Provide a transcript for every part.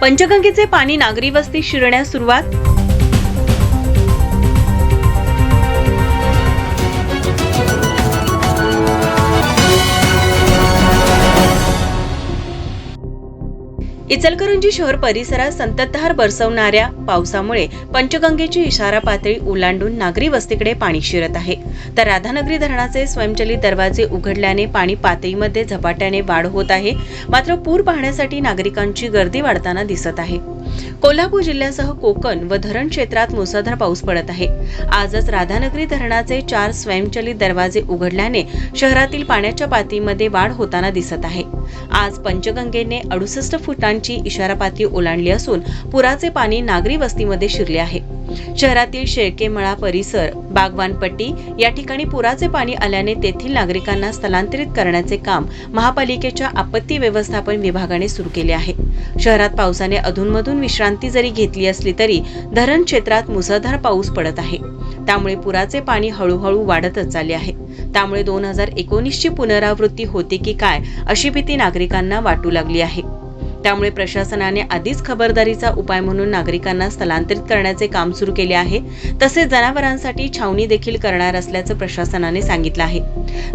पंचगंगेचे पाणी नागरी वस्ती शिरण्यास सुरुवात? इचलकरंजी शहर परिसरात संततधार बरसवणाऱ्या पावसामुळे पंचगंगेची इशारा पातळी ओलांडून नागरी वस्तीकडे पाणी शिरत आहे. तर राधानगरी धरणाचे स्वयंचलित दरवाजे उघडल्याने पाणी पातळीमध्ये झपाट्याने वाढ होत आहे. मात्र पूर पाहण्यासाठी नागरिकांची गर्दी वाढताना दिसत आहे. कोल्हापूर जिल्ह्यासह कोकण व धरण क्षेत्रात मुसळधार पाऊस पडत आहे. आजच राधानगरी धरणाचे चार स्वयंचलित दरवाजे उघडल्याने शहरातील पाण्याच्या पातळीमध्ये वाढ होताना दिसत आहे. आज पंचगंगेने अडुसष्ट फुटांची इशारा पातळी ओलांडली असून पुराचे पाणी नागरी वस्तीमध्ये शिरले आहे. शहरातील शेळकेमळा परिसर बागवानपट्टी या ठिकाणी पुराचे पाणी आल्याने तेथील नागरिकांना स्थलांतरित करण्याचे काम महापालिकेच्या आपत्ती व्यवस्थापन विभागाने सुरू केले आहे. शहरात पावसाने अधूनमधून विश्रांती जरी घेतली असली तरी धरण क्षेत्रात मुसळधार पाऊस पडत आहे. त्यामुळे पुराचे पाणी हळूहळू वाढतच चालले आहे. त्यामुळे दोन हजार एकोणीसची पुनरावृत्ती होते की काय अशी भीती नागरिकांना वाटू लागली आहे. त्यामुळे प्रशासनाने आधीच खबरदारीचा उपाय म्हणून नागरिकांना स्थलांतरित करण्याचे काम सुरू केले आहे. तसेच जनावरांसाठी छावणी देखील करणार असल्याचं प्रशासनाने सांगितलं आहे.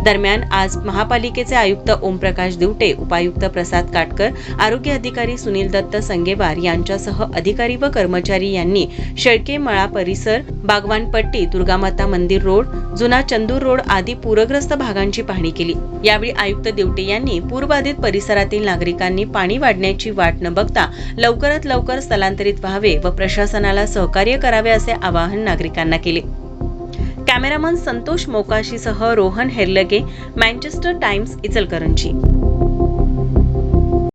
दरम्यान आज महापालिकेचे आयुक्त ओमप्रकाश दिवटे उपायुक्त प्रसाद काटकर आरोग्य अधिकारी सुनील दत्त संगेवार यांच्यासह अधिकारी व कर्मचारी यांनी शेळके मळा परिसर बागवानपट्टी दुर्गामाता मंदिर रोड जुना चंदूर रोड आदी पूरग्रस्त भागांची पाहणी केली. यावेळी आयुक्त दिवटे यांनी पूरबाधित परिसरातील नागरिकांनी पाणी वाढण्याची वाट न बघता लवकरात लवकर स्थलांतरित व्हावे व प्रशासनाला सहकार्य करावे असे आवाहन नागरिकांना केले. कॅमेरामन संतोष मोकाशीसह रोहन हेरलगे मँचेस्टर टाइम्स इचलकरंजी.